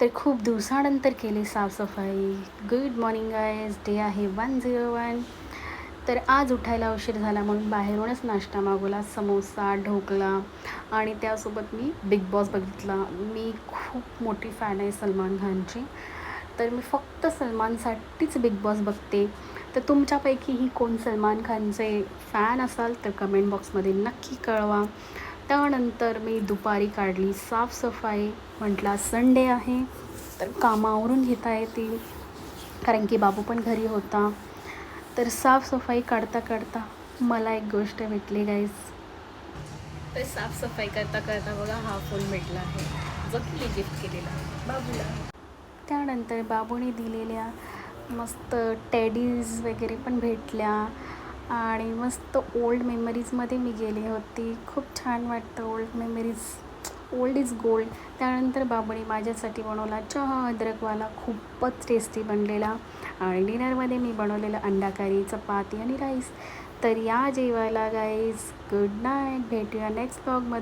तर खूप दिवसानंतर केली साफसफाई. गुड मॉर्निंग गायज डे आहे वन झिरो वन तर आज उठायला उशीर झाला म्हणून बाहेरूनच नाश्ता मागवला समोसा ढोकला आणि त्यासोबत मी बिग बॉस बघितला. मी खूप मोठी फॅन आहे सलमान खानची. तर मी फक्त सलमानसाठीच बिग बॉस बघते. तर तुमच्यापैकीही कोण सलमान खानचे फॅन असाल तर कमेंट बॉक्समध्ये नक्की कळवा. त्यानंतर मी दुपारी काढली साफसफाई म्हटला संडे आहे तर कामावरून घेता येतील. कारण की बाबू पण घरी होता. तर साफसफाई काढता काढता मला एक गोष्ट भेटली गाईज तर साफसफाई करता करता बघा हा फुल भेटला आहे. जो की गिफ्ट केलेला. बाबूला. त्यानंतर बाबूने दिलेल्या मस्त टेडीज वगैरे पण भेटल्या. आणि मस्त ओल्ड मेमरीजमध्ये मी गेली होती. खूप छान वाटतं old memories old is gold त्यानंतर बाबूने माझ्यासाठी बनवला चहा अद्रकवाला. खूपच टेस्टी बनलेला. आणि डिनरमध्ये मी बनवलेलं अंडा करी चपाती आणि राईस तर या जेवायला गाईज गुड नाईट भेटूया नेक्स्ट ब्लॉगमध्ये